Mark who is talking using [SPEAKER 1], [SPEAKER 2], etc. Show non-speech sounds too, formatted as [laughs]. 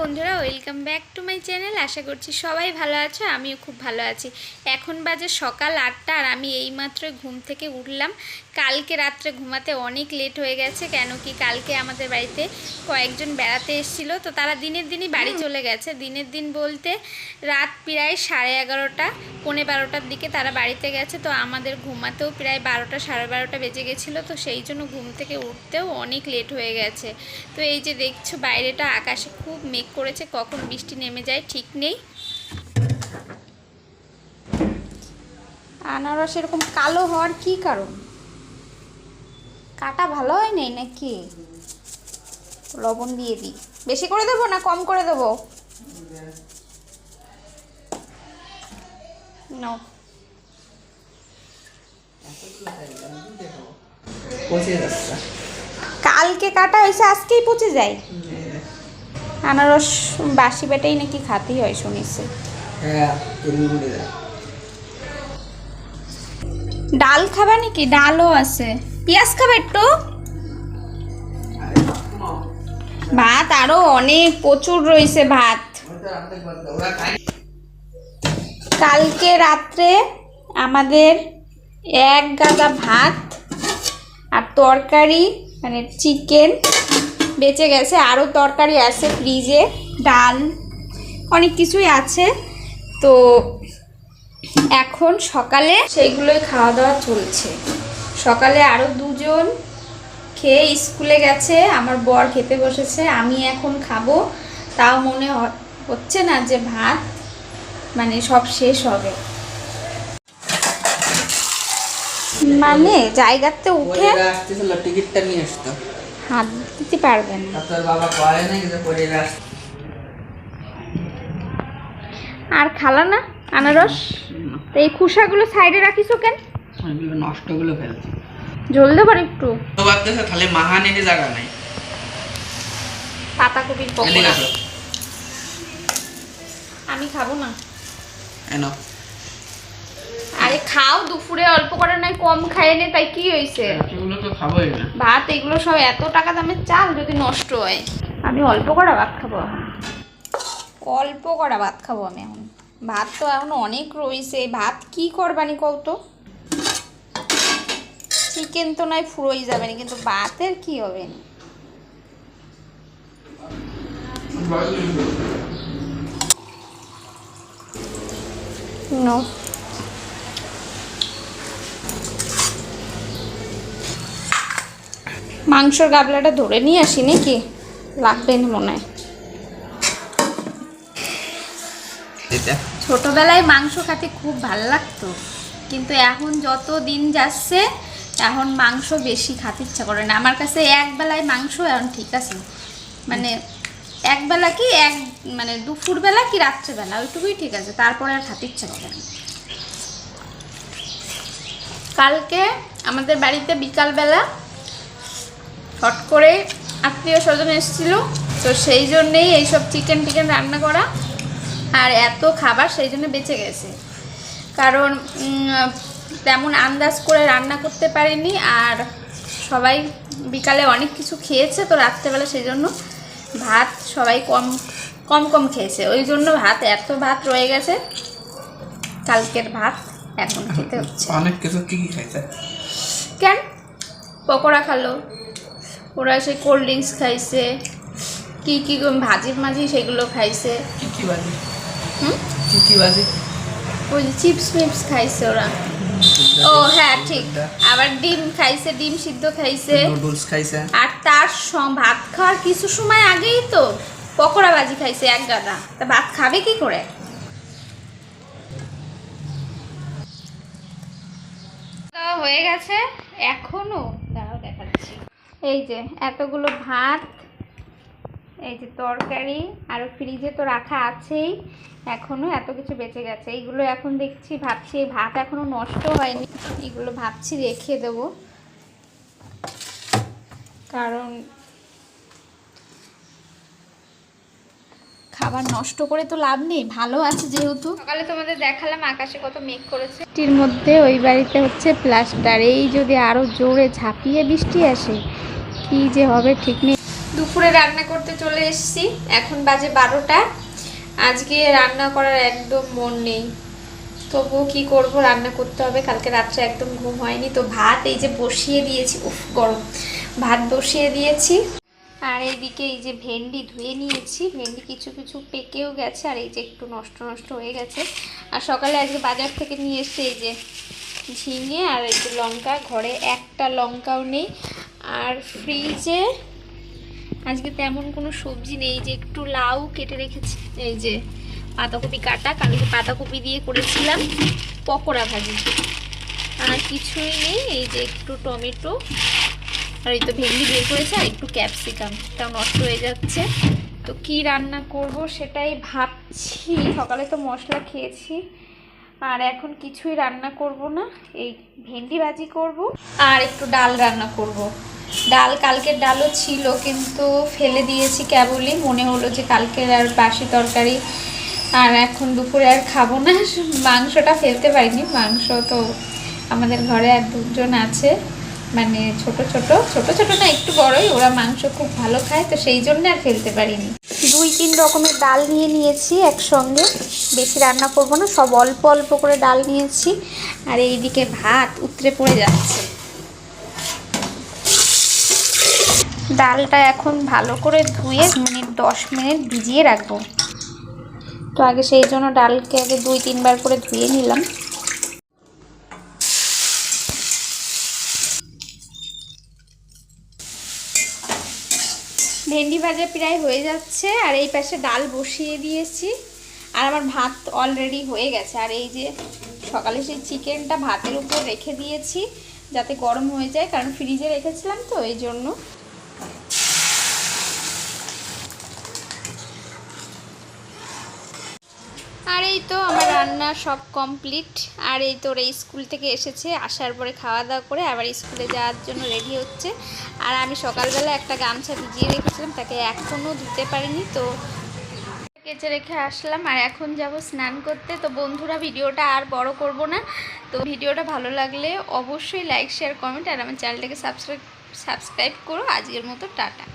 [SPEAKER 1] বন্ধুরা welcome back to my channel আশা করছি সবাই ভালো আছো, আমিও খুব ভালো আছি। এখন বাজে সকাল আটটা আর আমি এইমাত্র ঘুম থেকে উঠলাম। কালকে রাত্রে ঘুমাতে অনেক লেট হয়ে গেছে কেন কি কালকে আমাদের বাড়িতে কয়েকজন বেড়াতে এসেছিল তো তারা দিনের দিনই বাড়ি চলে গেছে। দিনের দিন বলতে রাত প্রায় সাড়ে এগারোটা পৌনে বারোটার দিকে তারা বাড়িতে গেছে তো আমাদের ঘুমাতেও প্রায় বারোটা সাড়ে বারোটা বেজে গেছিল তো সেই জন্য ঘুম থেকে উঠতেও অনেক লেট হয়ে গেছে। তো এই যে দেখছ বাইরেটা আকাশে খুব মেঘ করেছে কখন বৃষ্টি নেমে যায় ঠিক নেই। আনারস এরকম কালো হওয়ার কি কারণ? কাটা ভালো হয় নাই নাকি? লবণ দিয়ে দিই। বেশি করে দেবো না কম করে দেবো? কালকে কাটা হয়েছে, আজকেই পচে যায়? আনারস বাসি বেটাই নাকি খাতেই হয়, শুনেছি। ডাল খাবা নাকি? ডালও আছে। পেঁয়াজ খাবে একটু? ভাত আরও অনেক, প্রচুর রয়েছে ভাত। কালকে রাত্রে আমাদের এক গাদা ভাত আর তরকারি মানে চিকেন বেঁচে গেছে। আরও তরকারি আছে ফ্রিজে ডাল, অনেক কিছুই আছে। তো এখন সকালে সেইগুলোই খাওয়া দাওয়া চলছে। সকালে আরও দুজন খেয়ে স্কুলে গেছে আমার বর খেতে বসেছে আমি এখন খাব। তাও মনে হচ্ছে না যে ভাত মানে সব শেষ হবে। মানে জায়গাতে উঠে
[SPEAKER 2] টিকিটটা নিয়ে আসতো।
[SPEAKER 1] হাত দিতে পারবে না।
[SPEAKER 2] আর
[SPEAKER 1] খালা না আনারস? তো এই খুসাগুলো সাইডে রাখিস কেন?
[SPEAKER 2] ওইগুলো নষ্টগুলো ফেলছে।
[SPEAKER 1] ঝোল দেবার একটু?
[SPEAKER 2] তো ভাবতেছে তাহলে মাহানির জায়গা নাই।
[SPEAKER 1] পাতাকপির পকোড়া। আমি খাব না।
[SPEAKER 2] এনো।
[SPEAKER 1] আরে খাও দুপুরে অল্প করে নাই কম খাইয়ে নে তাই কি হয়েছে
[SPEAKER 2] সেগুলো তো খাবোই না।
[SPEAKER 1] ভাত এগুলো সব এত টাকা দামের চাল যদি নষ্ট হয়। আমি অল্প করা ভাত খাব অল্প করা ভাত খাব আমি এখন। ভাত তো এখন অনেক রয়েছে। ভাত কি করবানি কত চিকেন তো নয় ফুরোই যাবে না কিন্তু ভাতের কি হবে? নো মাংসর গাবলাটা ধরে নিয়ে আসি নাকি? লাগবে না মনে হয়।
[SPEAKER 2] এটা?
[SPEAKER 1] ছোটবেলায় মাংস খেতে খুব ভালো লাগতো কিন্তু এখন যত দিন যাচ্ছে এখন মাংস বেশি খেতে ইচ্ছা করে না। আমার কাছে এক বেলায় মাংস এখন ঠিক আছে। মানে এক বেলা কি এক মানে দুপুরবেলা কি রাত্রেবেলা ওইটুকুই ঠিক আছে, তারপরে আর খাতে ইচ্ছা করে না। কালকে আমাদের বাড়িতে বিকালবেলা হট করে আত্মীয় স্বজন এসেছিল, তো সেই জন্যেই এইসব চিকেন টিকেন রান্না করা আর এত খাবার সেই জন্য বেঁচে গেছে। কারণ তেমন আন্দাজ করে রান্না করতে পারিনি আর সবাই বিকালে অনেক কিছু খেয়েছে তো রাত্রেবেলা সেই জন্য ভাত সবাই কম কম কম খেয়েছে। ওই জন্য ভাত এত ভাত রয়ে গেছে কালকের ভাত এখন খেতে হচ্ছে।
[SPEAKER 2] অনেক কিছু কি খাইছে?
[SPEAKER 1] কেন? পকোড়া খালো ওরা সেই কোল্ড ড্রিঙ্কস খাইছে কি কি ভাজি মাঝি সেগুলো খাইছে।
[SPEAKER 2] কি কি বাজি
[SPEAKER 1] হুম?
[SPEAKER 2] কি কি বাজি
[SPEAKER 1] ওই চিপস মিপস খাইছে ওরা। ও হ্যাঁ ঠিক। আবার ডিম খাইছে ডিম সিদ্ধ খাইছে।
[SPEAKER 2] নুডলস খাইছে।
[SPEAKER 1] আর তার ভাত খাওয়ার কিছু সময় আগেই তো পকোড়া বাজি খাইছে এক গাদা। তা ভাত খাবে কি করে? হয়ে গেছে। এখনও? দাঁড়াও দেখাচ্ছি। এই যে এতগুলো ভাত এই যে তরকারি আর ফ্রিজে তো রাখা আছেই এখনও এত কিছু বেঁচে গেছে। এইগুলো এখন দেখছি ভাবছি এই ভাত এখনও নষ্ট হয়নি। এগুলো ভাবছি রেখে দেবো। কারণ খাবার নষ্ট করে তো লাভ নেই ভালো আছে যেহেতু। সকালে তোমাদের দেখালাম আকাশে কত মেঘ করেছে। বৃষ্টির মধ্যে ওই বাড়িতে হচ্ছে প্লাস্টার। এই যদি আরও জোরে ঝাঁপিয়ে বৃষ্টি আসে কি যে হবে ঠিক নেই। দুপুরে রান্না করতে চলে এসেছি। এখন বাজে বারোটা। আজকে রান্না করার একদম মন নেই। তবুও কি করব, রান্না করতে হবে। কালকে রাত্রে একদম ঘুম হয়নি। তো ভাত এই যে বসিয়ে দিয়েছি। উফ, গরম। ভাত বসিয়ে দিয়েছি। আর এইদিকে এই যে ভেন্ডি ধুয়ে নিয়েছি। ভেন্ডি কিছু কিছু পেকেও গেছে। আর এই যে একটু নষ্ট নষ্ট হয়ে গেছে। আর সকালে আজকে বাজার থেকে নিয়ে এসছে এই যে ঝিঙে আর এই যে লঙ্কা। ঘরে একটা লঙ্কাও নেই। আর ফ্রিজে আজকে তেমন কোনো সবজি নেই যে একটু লাউ কেটে রেখেছি। এই যে পাতাকপি কাটা কালকে পাতাকপি দিয়ে করেছিলাম পকোড়া ভাজি। আর কিছুই নেই, এই যে একটু টমেটো, আর এই তো ভেন্ডি বের করেছে, আর একটু ক্যাপসিকাম। তাও নষ্ট হয়ে যাচ্ছে। তো কি রান্না করব সেটাই ভাবছি। সকালে তো মশলা খেয়েছি। আর এখন কিছুই রান্না করব না, এই ভেন্ডি ভাজি করব। আর একটু ডাল রান্না করব। ডাল, কালকের ডালও ছিল, কিন্তু ফেলে দিয়েছি কেবলই। মনে হলো যে কালকের আর বাসি তরকারি, আর এখন দুপুরে আর খাব না। [laughs] মাংসটা ফেলতে পারিনি। মাংস তো আমাদের ঘরে আর দুজন আছে। মানে ছোট ছোট ছোট ছোট না, একটু বড়ই। ওরা মাংস খুব ভালো খায়, তো সেই জন্য আর ফেলতে পারিনি। দুই, তিন রকমের ডাল নিয়ে নিয়েছি একসঙ্গে। বেশি রান্না করব না, সব অল্প অল্প করে ডাল নিয়েছি। আর এইদিকে ভাত উতরে পড়ে যাচ্ছে। ডালটা এখন ভালো করে ধুয়ে মিনিট, দশ মিনিট ভিজিয়ে রাখব। তো আগে সেই জন্য ডালকে আগে দুই, তিনবার করে ধুয়ে নিলাম। ভেন্ডি ভাজা প্রায় হয়ে যাচ্ছে, আর এই পাশে ডাল বসিয়ে দিয়েছি। আর আমার ভাত অলরেডি হয়ে গেছে। আর এই যে সকালে সেই চিকেনটা ভাতের উপর রেখে দিয়েছি, যাতে গরম হয়ে যায়, কারণ ফ্রিজে রেখেছিলাম তো, এই জন্য আর এই তো আমার রান্না সব কমপ্লিট আর এই তো ওরা স্কুল থেকে এসেছে, আসার পরে খাওয়া দাওয়া করে আবার স্কুলে যাওয়ার জন্য রেডি হচ্ছে। আর আমি সকালবেলা একটা গামছা ভিজিয়ে রেখেছিলাম, তাকে এখনও ধুতে পারিনি, তো কেচে রেখে আসলাম। আর এখন যাব স্নান করতে। তো বন্ধুরা, ভিডিওটা আর বড় করব না। তো ভিডিওটা ভালো লাগলে অবশ্যই লাইক শেয়ার কমেন্ট আর আমার চ্যানেলটাকে সাবস্ক্রাইব সাবস্ক্রাইব করো। আজকের মতো টাটা।